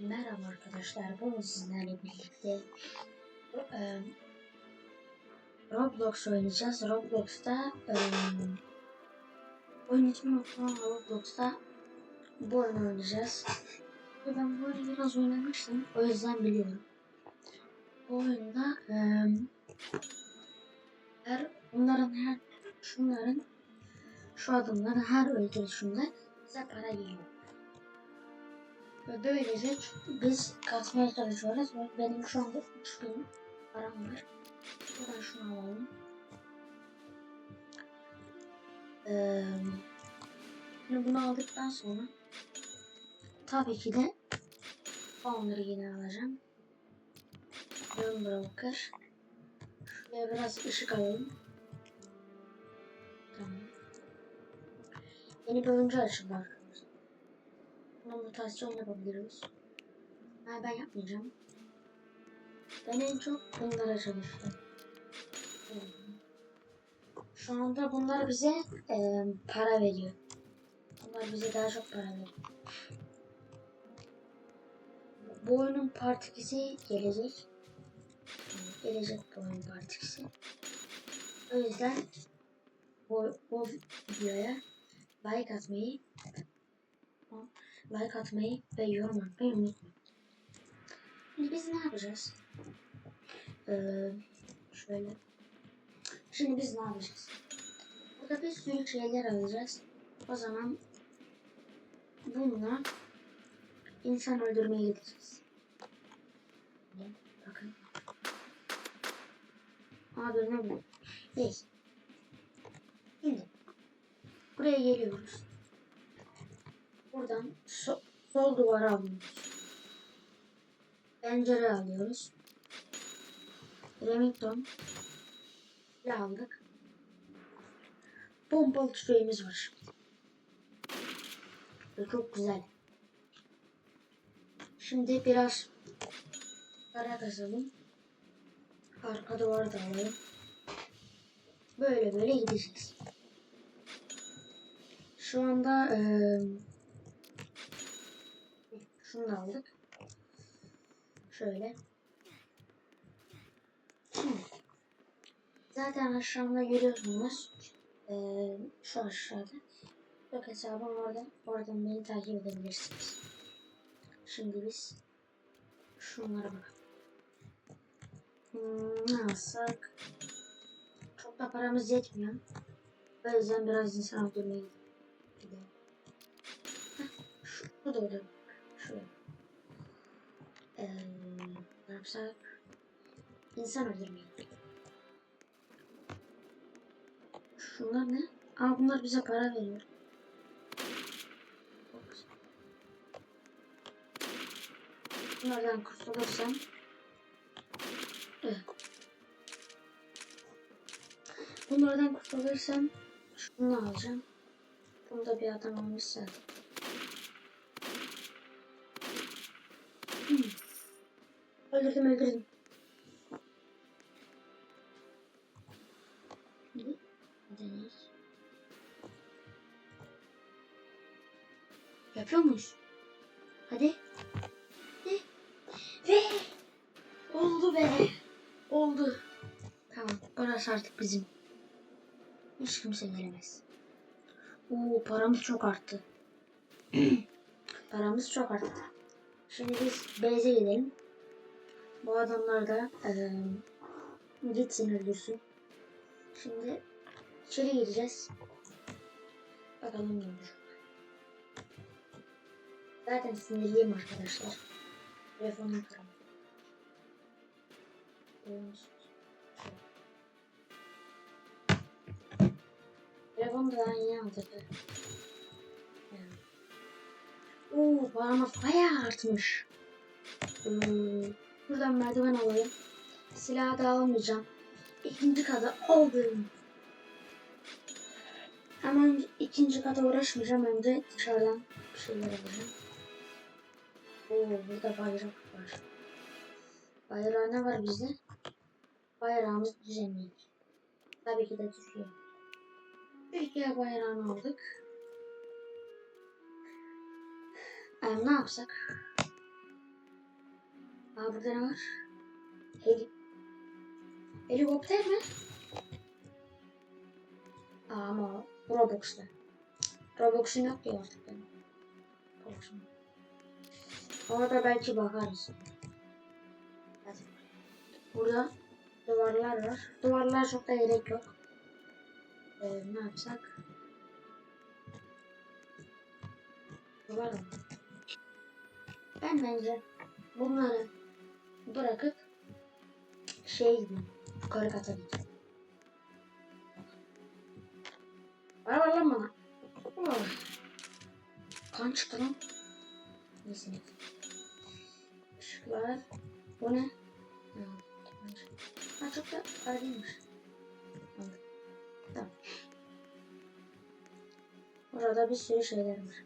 Merhaba arkadaşlar, bugün sizlerle birlikte Roblox oynayacağız. Roblox'ta e, oyun Roblox'ta bu oyunu oynayacağız. Ben bu oyunu biraz oynamıştım, o yüzden biliyorum. Bu oyunda her bunların her şunların şu adımların her öldürüşünde bize para geliyor. Böylece biz kasmaya çalışıyoruz benim şu anda 3000 param var. Buradan şunu alalım. Ee, bunu aldıktan sonra tabii ki de onları yine alacağım. Yön broker. Şuraya biraz ışık alalım. Tamam. Yeni bir oyuncu açıldı. Buna mutasyon yapabiliriz. Ha ben yapmayacağım. Ben en çok bunlara çalıştım. Şu anda bunlar bize e, para veriyor. Bunlar bize daha çok para veriyor. Bu oyunun part 2'si gelecek. Gelecek bu oyunun part 2'si. O yüzden bu, bu videoya like atmayı like atmayı ve yorum atmayı unutmayın. Şimdi biz ne yapacağız? Ee, şöyle. Şimdi biz ne yapacağız? Burada bir sürü şeyler alacağız. O zaman bununla insan öldürmeye gideceğiz. Bakın. Ne bu? Neyse. Şimdi buraya geliyoruz. Buradan so sol duvara alıyoruz. Pencere alıyoruz. Remington. Silah aldık. Pompalı tüfeğimiz var. Ve çok güzel. Şimdi biraz para kazalım. Arka duvarı da alalım. Böyle böyle gideceğiz. Şu anda eee şunu da aldık. Şöyle. Şimdi. Zaten aşağımda görüyorsunuz. Ee, şu aşağıda. Yok hesabım orada. Oradan beni takip edebilirsiniz. Şimdi biz şunlara bakalım. Hmm, ne alsak? Çok da paramız yetmiyor. O yüzden biraz insan öldürmeye gidelim. Heh, şu, bu da olur. Şöyle. Ee, ne yapsak? İnsan öldürmeyi. Şunlar ne? Aa bunlar bize para veriyor. Bunlardan kurtulursam. Bunlardan kurtulursam şunu alacağım. Bunda bir adam olmuş zaten. Öldürdüm öldürdüm. Deneyiz. Yapıyor muyuz? Hadi. Hadi. Ve oldu be. Oldu. Tamam. Burası artık bizim. Hiç kimse gelemez. Oo paramız çok arttı. paramız çok arttı. Şimdi biz base'e gidelim. Bu adamlar da e, gitsin öldürsün. Şimdi içeri gireceğiz. Bakalım ne olur. Zaten sinirliyim arkadaşlar. Telefonum kırıldı. Telefonu da ben aldım. Yani. Oo paramız bayağı artmış. Hmm. Buradan merdiven alayım. Silahı da almayacağım. İkinci kata aldım. Hemen ikinci kata uğraşmayacağım. Önce dışarıdan bir şeyler alacağım. Oo burada bayrak var. Bayrağı ne var bizde? Bayrağımız düzenleyik. Tabii ki de Türkiye. Türkiye bayrağını aldık. Ee, ne yapsak? Aa burada ne var? Heli Helikopter mi? Aa, ama Robux'ta. Robux'un yok ki artık benim. Robux'um. Orada belki bakarız. Hadi. Burada duvarlar var. Duvarlar çok da gerek yok. Ee, ne yapsak? Duvar mı? Ben bence bunları bırakıp şey. Yukarı kata gideyim. Var var lan bana. Var. Kan çıktı lan. Neyse. Işıklar. Bu ne? Ha, çok da. Aldım. Tamam. Burada bir sürü şeyler var.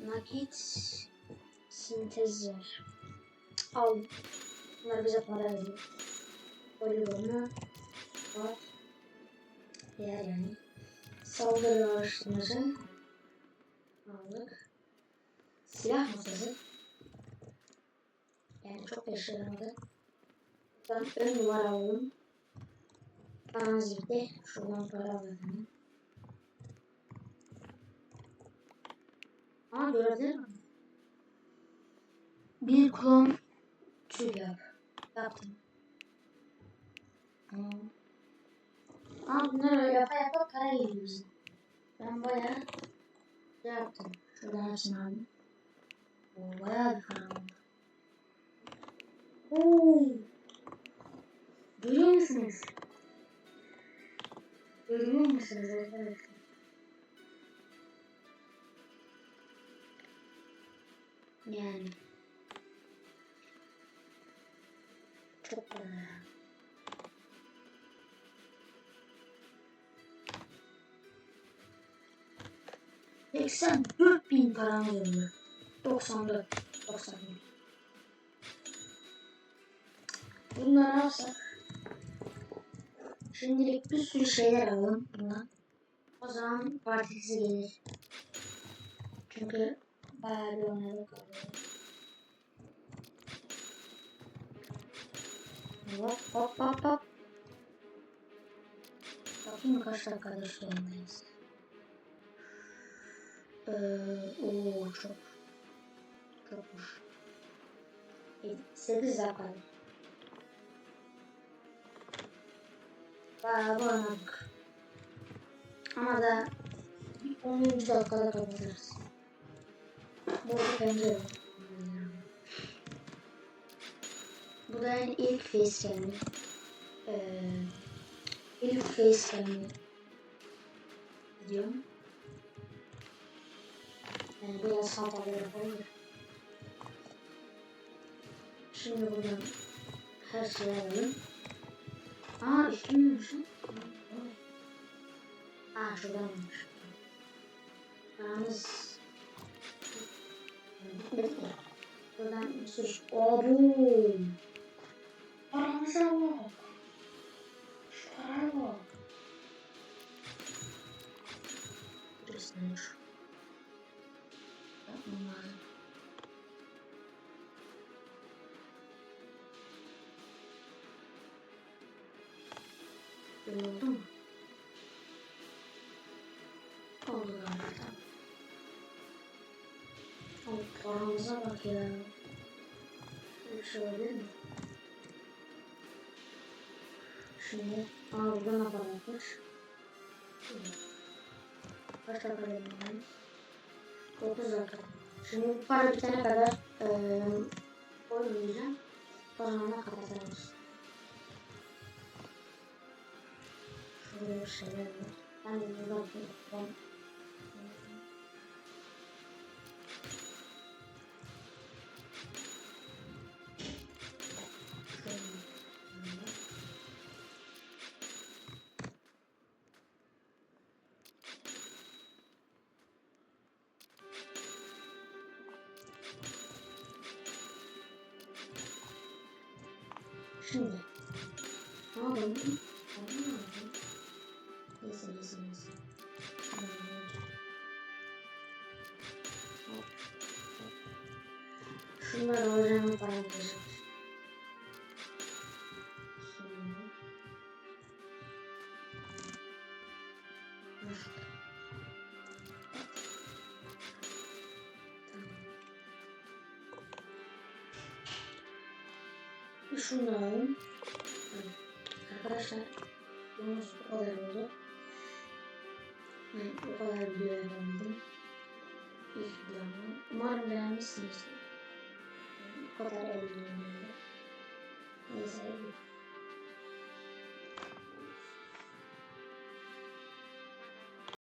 Nakit sintezler. Al. Bunlar bize para veriyor. Poligonu var. Yer yani. Saldırı araştırması. Aldık. Silah masası. Yani çok yaramadı. Ben ön numara aldım. Gitti. Şuradan para alalım. Aa görebilir miyim? Bir klon tül yap. Yaptım. Aa. Aa bunları öyle yapa yapa para geliyor bize. Ben bayağı şey yaptım. Şuradan hepsini aldım. Oo, bayağı bir para oldu. Oo. Görüyor musunuz? Görüyor musunuz arkadaşlar? Yani. 84 bin param geliyor. 94. 90 bin. Bunları alsak. Şimdilik bir sürü şeyler alalım bundan. O zaman partisi gelir. Çünkü bayağı bir oynadık. Hop hop hop hop. Bakayım kaç dakikada şu yayındayız. Ee, oo çok. Çokmuş. 8 dakika. Bayağı oynadık. Ama da 10. dakikada kapatırız. Burada pencere. Yani ilk facecam'i. Ee, ilk facecam'i diyorum. Yani biraz hatalı yapabilir. Şimdi buradan her şeyi alalım. Aa üstünmüş. Aa şuradanmış. Paramız bitmedi ki. Buradan sürü... Ooo! Paraya bak. Burası ne şu? Yapmam lazım. Böyle oldu mu? Oldu galiba. Oğlum paramıza bak ya. Bir şey olabilir mi? Şimdi, aa burada ne kadar yapmış? Kaç dakika yapmış? 9 dakika. Şimdi para bitene kadar eee oynayacağım. O zaman kapatırız. Şurada bir şeyler var. Ben de buradan Şimdi. Ne yapalım? Neyse neyse neyse. Şunları alacağım para verecek. Arkadaşlar bunun bu kadar oldu. Evet, bu kadar video yapabildim. İlk videomu. Umarım beğenmişsinizdir. Bu kadar eğlenceli. Neyse